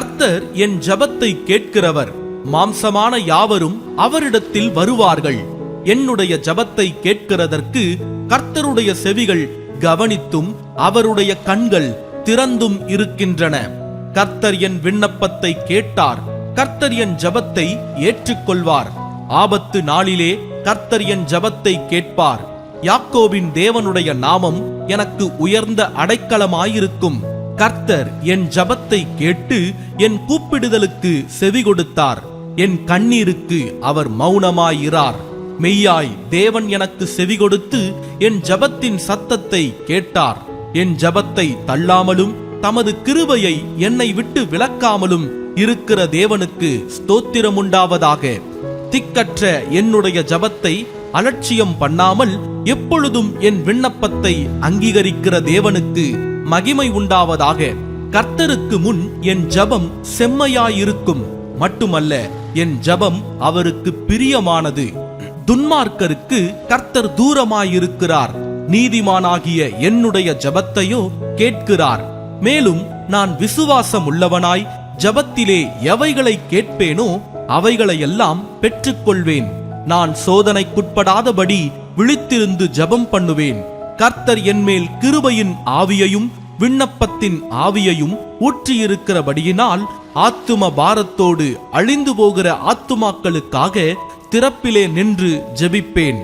கர்த்தர் என் ஜபத்தை கேட்கிறவர். மாம்சமான யாவரும் அவரிடத்தில் வருவார்கள். என்னுடைய ஜபத்தை கேட்கிறதற்கு கர்த்தருடைய செவிகள் கவனித்தும் அவருடைய கண்கள் திறந்தும் இருக்கின்றன. கர்த்தர் என் விண்ணப்பத்தை கேட்டார். கர்த்தர் என் ஜபத்தை ஏற்றுக்கொள்வார். ஆபத்து நாளிலே கர்த்தர் என் ஜபத்தை கேட்பார். யாக்கோபின் தேவனுடைய நாமம் எனக்கு உயர்ந்த அடைக்கலமாயிருக்கும். கர்த்தர் என் ஜபத்தை கேட்டு என் கூப்பிடுதலுக்கு செவி கொடுத்தார். என் கண்ணீருக்கு அவர் மௌனமாயிரார். மெய்யாய் தேவன் எனக்கு செவி கொடுத்து என் ஜபத்தின் சத்தத்தை கேட்டார். என் ஜபத்தை தள்ளாமலும் தமது கிருபையை என்னை விட்டு விலக்காமலும் இருக்கிற தேவனுக்கு ஸ்தோத்திரம் உண்டாவதாக. திக்கற்ற என்னுடைய ஜபத்தை அலட்சியம் பண்ணாமல் எப்பொழுதும் என் விண்ணப்பத்தை அங்கீகரிக்கிற தேவனுக்கு மகிமை உண்டாவதாக கர்த்தருக்கு முன் என் ஜபம் செம்மையாயிருக்கும். மட்டுமல்ல என் ஜபம் அவருக்கு பிரியமானது. துன்மார்க்கருக்கு கர்த்தர் தூரமாயிருக்கிறார். நீதிமானாகிய என்னுடைய ஜபத்தையோ கேட்கிறார். மேலும் நான் விசுவாசம் உள்ளவனாய் ஜபத்திலே எவைகளை கேட்பேனோ அவைகளையெல்லாம் பெற்றுக்கொள்வேன். நான் சோதனைக்குட்படாதபடி விழித்திருந்து ஜெபம் பண்ணுவேன். கர்த்தர் என்மேல் கிருபையின் ஆவியையும் விண்ணப்பத்தின் ஆவியையும் ஊற்றியிருக்கிறபடியினால் ஆத்தும பாரத்தோடு அழிந்து போகிற ஆத்துமாக்களுக்காக திறப்பிலே நின்று ஜெபிப்பேன்.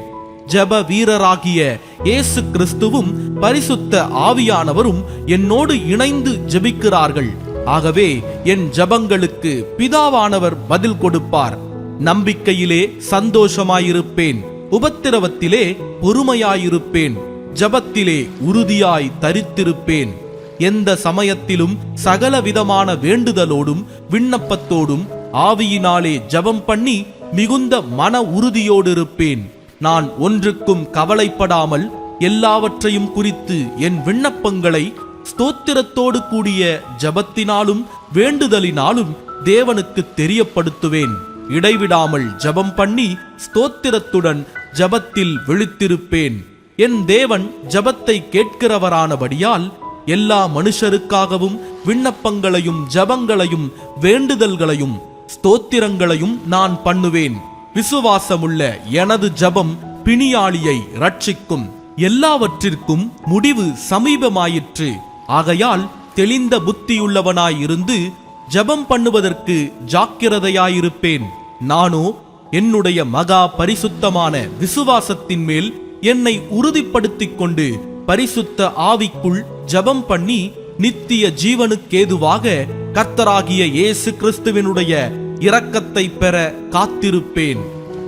ஜெப வீரராகிய இயேசு கிறிஸ்துவும் பரிசுத்த ஆவியானவரும் என்னோடு இணைந்து ஜெபிக்கிறார்கள். ஆகவே என் ஜெபங்களுக்கு பிதாவானவர் பதில் கொடுப்பார். நம்பிக்கையிலே சந்தோஷமாயிருப்பேன். உபத்திரவத்திலே பொறுமையாயிருப்பேன். ஜபத்திலே உறுதியாய் தரித்திருப்பேன். எந்த சமயத்திலும் சகல விதமான வேண்டுதலோடும் விண்ணப்பத்தோடும் ஆவியினாலே ஜபம் பண்ணி மிகுந்த மன உறுதியோடு இருப்பேன். நான் ஒன்றுக்கும் கவலைப்படாமல் எல்லாவற்றையும் குறித்து என் விண்ணப்பங்களை ஸ்தோத்திரத்தோடு கூடிய ஜபத்தினாலும் வேண்டுதலினாலும் தேவனுக்கு தெரியப்படுத்துவேன். இடைவிடாமல் ஜபம் பண்ணி ஸ்தோத்திரத்துடன் ஜபத்தில் விழித்திருப்பேன். என் தேவன் ஜபத்தை கேட்கிறவரானபடியால் எல்லா மனுஷருக்காகவும் விண்ணப்பங்களையும் ஜபங்களையும் வேண்டுதல்களையும் ஸ்தோத்திரங்களையும் நான் பண்ணுவேன். விசுவாசமுள்ள எனது ஜபம் பிணியாளியை ரட்சிக்கும் எல்லாவற்றிற்கும் முடிவு சமீபமாயிற்று. ஆகையால் தெளிந்த புத்தியுள்ளவனாயிருந்து ஜெபம் பண்ணுவதற்கு ஜாக்கிரதையாயிருப்பேன். நானோ என்னுடைய மகா பரிசுத்தமான விசுவாசத்தின் மேல் என்னை உறுதிப்படுத்திக் கொண்டு பரிசுத்த ஆவிக்குள் ஜெபம் பண்ணி நித்திய ஜீவனுக்கேதுவாக கர்த்தராகிய இயேசு கிறிஸ்துவினுடைய இரக்கத்தை பெற காத்திருப்பேன்.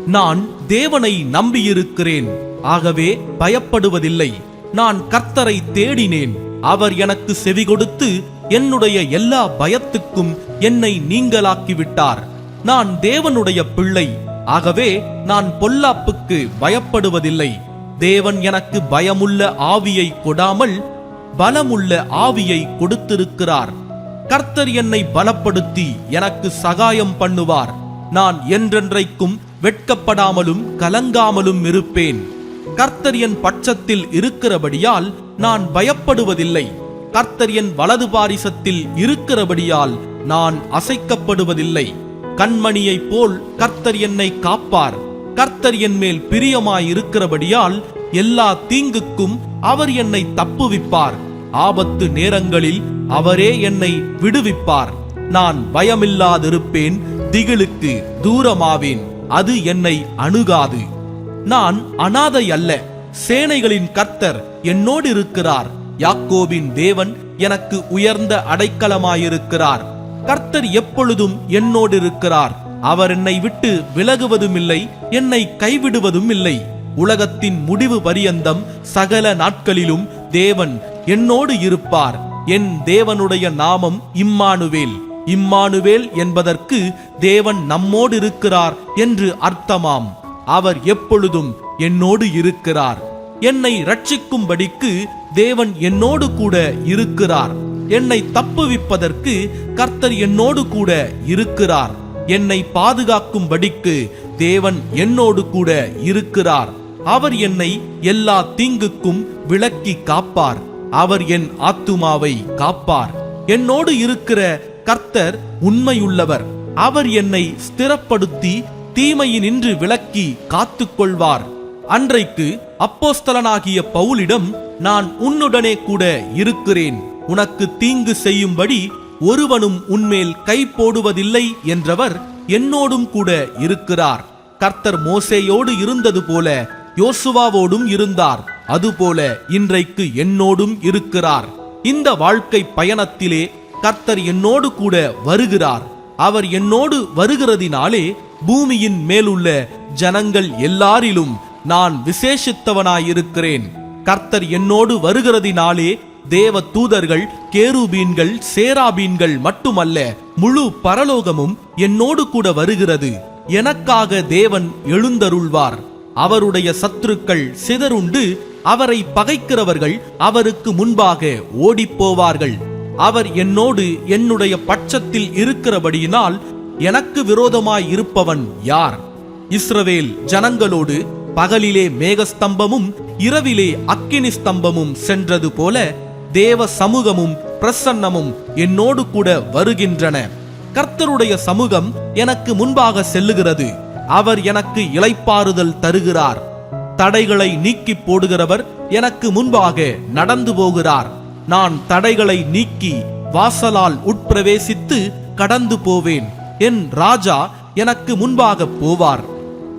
நான் தேவனை நம்பியிருக்கிறேன். ஆகவே பயப்படுவதில்லை. நான் கர்த்தரை தேடினேன். அவர் எனக்கு செவி கொடுத்து என்னுடைய எல்லா பயத்துக்கும் என்னை நீங்களாக்கிவிட்டார் நான் தேவனுடைய பிள்ளை. ஆகவே நான் பொல்லாப்புக்கு பயப்படுவதில்லை. தேவன் எனக்கு பயமுள்ள ஆவியை கொடாமல் பலமுள்ள ஆவியை கொடுத்திருக்கிறார். கர்த்தர் என்னை பலப்படுத்தி எனக்கு சகாயம் பண்ணுவார். நான் என்றென்றைக்கும் வெட்கப்படாமலும் கலங்காமலும் இருப்பேன். கர்த்தர் என் பட்சத்தில் இருக்கிறபடியால் நான் பயப்படுவதில்லை. கர்த்தர் என் வலது பாரிசத்தில் இருக்கிறபடியால் நான் அசைக்கப்படுவதில்லை. கண்மணியைப் போல் கர்த்தர் என்னை காப்பார். கர்த்தர் என் மேல் பிரியமாயிருக்கிறபடியால் எல்லா தீங்குக்கும் அவர் என்னை தப்புவிப்பார். ஆபத்து நேரங்களில் அவரே என்னை விடுவிப்பார். நான் பயமில்லாதிருப்பேன் திகிலுக்கு தூரமாவேன் அது என்னை அணுகாது. நான் அனாதை அல்ல சேனைகளின் கர்த்தர் என்னோடு இருக்கிறார் யாக்கோபின் தேவன் எனக்கு உயர்ந்த அடைக்கலமாயிருக்கிறார். கர்த்தர் எப்பொழுதும் என்னோடு இருக்கிறார் அவர் என்னை விட்டு விலகுவதும் இல்லை என்னை கைவிடுவதும் இல்லை உலகத்தின் முடிவு பரியந்தம் சகல நாட்களிலும் தேவன் என்னோடு இருப்பார். என் தேவனுடைய நாமம் இம்மானுவேல். இம்மானுவேல் என்பதற்கு தேவன் நம்மோடு இருக்கிறார் என்று அர்த்தமாம். அவர் எப்பொழுதும் என்னோடு இருக்கிறார். என்னை ரட்சிக்கும்படிக்கு தேவன் என்னோடு கூட இருக்கிறார். என்னை தப்புவிப்பதற்கு கர்த்தர் என்னோடு கூட இருக்கிறார். என்னை பாதுகாக்கும்படிக்கு தேவன் என்னோடு கூட இருக்கிறார். அவர் என்னை எல்லா தீங்குக்கும் விலக்கி காப்பார். அவர் என் ஆத்துமாவை காப்பார். என்னோடு இருக்கிற கர்த்தர் உண்மையுள்ளவர். அவர் என்னை ஸ்திரப்படுத்தி தீமையினின்று விலக்கி காத்துக்கொள்வார். அன்றைக்கு அப்போஸ்தலனாகிய பவுலிடம் நான் உன்னுடனே கூட இருக்கிறேன். உனக்கு தீங்கு செய்யும்படி ஒருவனும் உன்மேல் கை போடுவதில்லை என்றவர் என்னோடும் கூட இருக்கிறார். கர்த்தர் மோசேயோடு இருந்தது போல யோசுவாவோடும் இருந்தார். அதுபோல இன்றைக்கு என்னோடும் இருக்கிறார். இந்த வாழ்க்கை பயணத்திலே கர்த்தர் என்னோடு கூட வருகிறார். அவர் என்னோடு வருகிறதினாலே பூமியின் மேலுள்ள ஜனங்கள் எல்லாரிலும் நான் விசேஷித்தவனாயிருக்கிறேன். கர்த்தர் என்னோடு வருகிறதினாலே தேவ தூதர்கள் கேருபீன்கள் சேராபீன்கள் மட்டுமல்ல முழு பரலோகமும் என்னோடு கூட வருகிறது. எனக்காக தேவன் எழுந்தருள்வார். அவருடைய சத்துருக்கள் சிதறுண்டு அவரை பகைக்கிறவர்கள் அவருக்கு முன்பாக ஓடிப்போவார்கள். அவர் என்னோடு என்னுடைய பட்சத்தில் இருக்கிறபடியினால் எனக்கு விரோதமாய் இருப்பவன் யார்? இஸ்ரவேல் ஜனங்களோடு பகலிலே மேகஸ்தம்பமும் இரவிலே அக்கினி ஸ்தம்பமும் சென்றது போல தேவ சமூகமும் பிரசன்னமும் என்னோடு கூட வருகின்றன. கர்த்தருடைய சமூகம் எனக்கு முன்பாக செல்லுகிறது. அவர் எனக்கு இளைப்பாறுதல் தருகிறார். தடைகளை நீக்கி போடுகிறவர் எனக்கு முன்பாக நடந்து போகிறார். நான் தடைகளை நீக்கி வாசலால் உட்பிரவேசித்து கடந்து போவேன். என் ராஜா எனக்கு முன்பாக போவார்.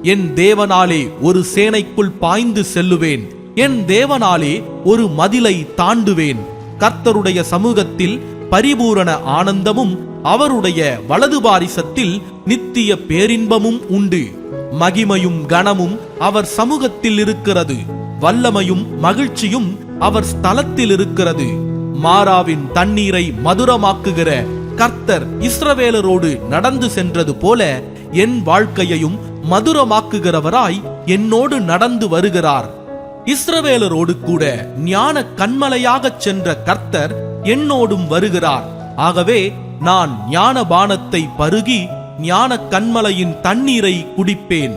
என் தேவனாலே ஒரு சேனைக்குள் பாய்ந்து செல்லுவேன். என் தேவனாலே ஒரு மதிலை தாண்டுவேன். கர்த்தருடைய சமூகத்தில் பரிபூரண ஆனந்தமும் அவருடைய வலது பாரிசத்தில் நித்திய பேரின்பமும் உண்டு. மகிமையும் கனமும் அவர் சமூகத்தில் இருக்கிறது. வல்லமையும் மகிழ்ச்சியும் அவர் ஸ்தலத்தில் இருக்கிறது. மாறாவின் தண்ணீரை மதுரமாக்குகிற கர்த்தர் இஸ்ரவேலரோடு நடந்து சென்றது போல என் வாழ்க்கையையும் மதுரமாக்குகிறவராய் என்னோடு நடந்து வருகிறார். இஸ்ரவேலரோடு கூட ஞான கண்மலையாகச் சென்ற கர்த்தர் என்னோடும் வருகிறார். ஆகவே நான் ஞான பானத்தை பருகி ஞான கண்மலையின் தண்ணீரை குடிப்பேன்.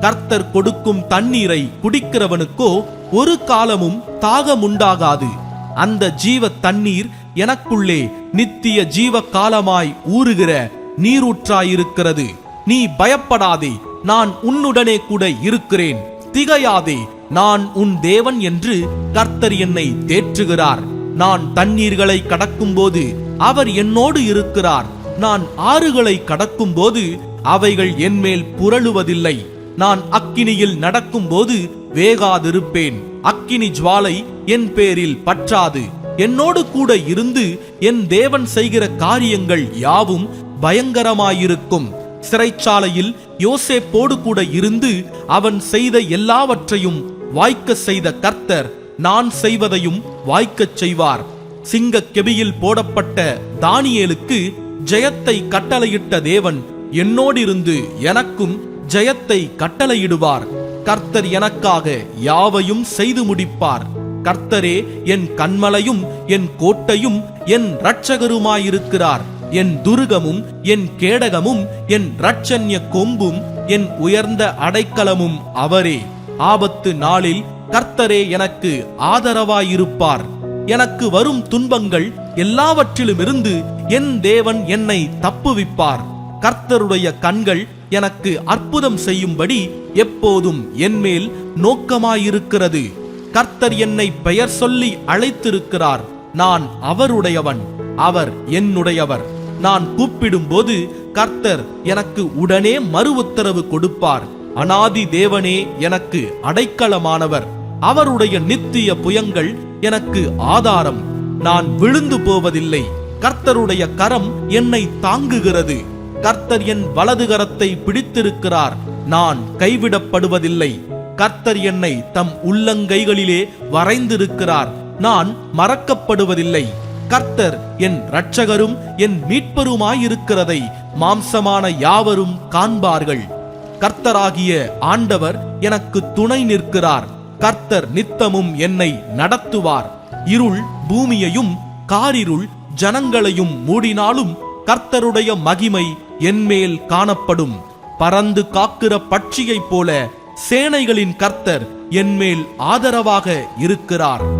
கர்த்தர் கொடுக்கும் தண்ணீரை குடிக்கிறவனுக்கோ ஒரு காலமும் தாகமுண்டாகாது. அந்த ஜீவ தண்ணீர் எனக்குள்ளே நித்திய ஜீவ காலமாய் ஊறுகிற நீரூற்றாயிருக்கிறது. நீ பயப்படாதே நான் உன்னுடனே கூட இருக்கிறேன். திகையாதே நான் உன் தேவன் என்று கர்த்தர் என்னை தேற்றுகிறார். நான் தண்ணீர்களை கடக்கும்போது அவர் என்னோடு இருக்கிறார். நான் ஆறுகளை கடக்கும்போது அவைகள் என்மேல் புரளுவதில்லை. நான் அக்கினியில் நடக்கும்போது வேகாதிருப்பேன். அக்கினி ஜுவாலை என் பேரில் பற்றாது. என்னோடு கூட இருந்து என் தேவன் செய்கிற காரியங்கள் யாவும் பயங்கரமாயிருக்கும். சிறைச்சாலையில் யோசேப்போடு கூட இருந்து அவன் செய்த எல்லாவற்றையும் வாய்க்க செய்த கர்த்தர் நான் செய்வதையும் வாய்க்கச் செய்வார். சிங்க கெபியில் போடப்பட்ட தானியேலுக்கு ஜெயத்தை கட்டளையிட்ட தேவன் என்னோடிருந்து எனக்கும் ஜெயத்தை கட்டளையிடுவார். கர்த்தர் எனக்காக யாவையும் செய்து முடிப்பார். கர்த்தரே என் கண்மலையும் என் கோட்டையும் என் இரட்சகருமாயிருக்கிறார். என் துருகமும் என் கேடகமும் என் இரட்சண்ய கொம்பும் என் உயர்ந்த அடைக்கலமும் அவரே. ஆபத்து நாளில் கர்த்தரே எனக்கு ஆதரவாயிருப்பார். எனக்கு வரும் துன்பங்கள் எல்லாவற்றிலுமிருந்து என் தேவன் என்னை தப்புவிப்பார். கர்த்தருடைய கண்கள் எனக்கு அற்புதம் செய்யும்படி எப்போதும் என்மேல் நோக்கமாயிருக்கிறது. கர்த்தர் என்னை பெயர் சொல்லி அழைத்திருக்கிறார். நான் அவருடையவன் அவர் என்னுடையவர். நான் கூப்பிடும்போது கர்த்தர் எனக்கு உடனே மறு உத்தரவு கொடுப்பார். அனாதி தேவனே எனக்கு அடைக்கலமானவர். அவருடைய நித்திய புயங்கள் எனக்கு ஆதாரம். நான் விழுந்து போவதில்லை. கர்த்தருடைய கரம் என்னை தாங்குகிறது. கர்த்தர் என் வலது கரத்தை பிடித்திருக்கிறார். நான் கைவிடப்படுவதில்லை. கர்த்தர் என்னை தம் உள்ளங்கைகளிலே வரைந்திருக்கிறார். நான் மறக்கப்படுவதில்லை. கர்த்தர் என் இரட்சகரும் என் மீட்பருமாயிருக்கிறதை மாம்சமான யாவரும் காண்பார்கள். கர்த்தராகிய ஆண்டவர் எனக்கு துணை நிற்கிறார். கர்த்தர் நித்தமும் என்னை நடத்துவார். இருள் பூமியையும் காரிருள் ஜனங்களையும் மூடினாலும் கர்த்தருடைய மகிமை என்மேல் காணப்படும். பறந்து காக்கிற பட்சியைப் போல சேனைகளின் கர்த்தர் என்மேல் ஆதரவாக இருக்கிறார்.